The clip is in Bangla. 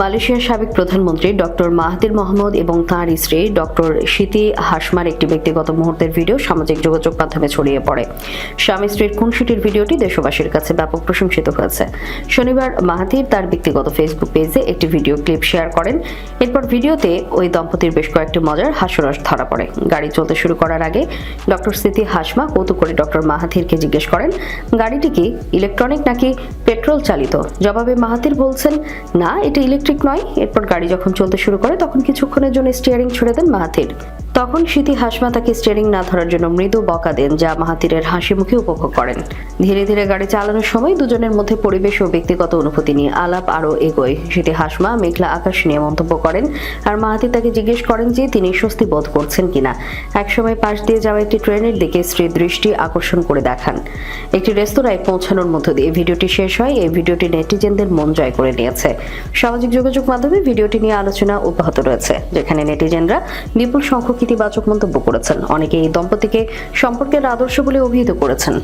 মালয়েশিয়ার সাবেক প্রধানমন্ত্রী ডক্টর মাহাতির মোহাম্মদ এবং তাঁর স্ত্রী ডক্টর স্মৃতি হাসমার একটি ব্যক্তিগত মুহূর্তের ভিডিও সামাজিক যোগাযোগ মাধ্যমে ছড়িয়ে পড়ে। স্বামী স্ত্রীর খুনসুটির ভিডিওটি দেশবাসীর কাছে ব্যাপক প্রশংসিত হয়েছে। শনিবার মাহাতির তার ব্যক্তিগত ফেসবুক পেজে একটি ভিডিও ক্লিপ শেয়ার করেন। এরপর ভিডিওতে ওই দম্পতির বেশ কয়েকটি মজার হাস্যরস ধরা পড়ে। গাড়ি চলতে শুরু করার আগে ডক্টর স্মৃতি হাসমা কৌতুক করে ডক্টর মাহাথিরকে জিজ্ঞেস করেন, গাড়িটি কি ইলেকট্রনিক নাকি পেট্রোল চালিত। জবাবে মাহাতির বলছেন, না, এটা ইলেকট্রিক নয়। এরপর গাড়ি যখন চলতে শুরু করে, তখন কিছুক্ষণের জন্য স্টিয়ারিং ছুড়ে দেন মাহাতির তখন স্মৃতি হাসমা তাকে স্টিয়ারিং না ধরার জন্য মৃদু বকা দেন, যা মাহাতিরের হাসি মুখে উপভোগ করেন। ধীরে ধীরে গাড়ি চালানোর সময় দুজনের মধ্যে পরিবেশ ও ব্যক্তিগত অনুভূতি নিয়ে আলাপ আরও এগোয়। স্মৃতি হাসমা মেঘলা আকাশ নিয়ে মন্তব্য করেন, আর মাহাতির তাকে জিজ্ঞেস করেন যে তিনি স্বস্তি বোধ করছেন কিনা। একসময় পাশ দিয়ে যাওয়া একটি ট্রেনের দিকে স্ত্রীর দৃষ্টি আকর্ষণ করে দেখান। একটি রেস্তোরাঁয় পৌঁছানোর মধ্য দিয়ে ভিডিওটি শেষ হয়। এই ভিডিওটি নেটিজেনদের মন জয় করে নিয়েছে। সামাজিক যোগাযোগ মাধ্যমে ভিডিওটি নিয়ে আলোচনা অব্যাহত রয়েছে, যেখানে নেটিজেনরা বিপুল সংখ্যক ইতিবাচক মন্তব্য করেছেন। অনেকে এই দম্পতিকে সম্পর্কের আদর্শ বলে অভিহিত করেছেন।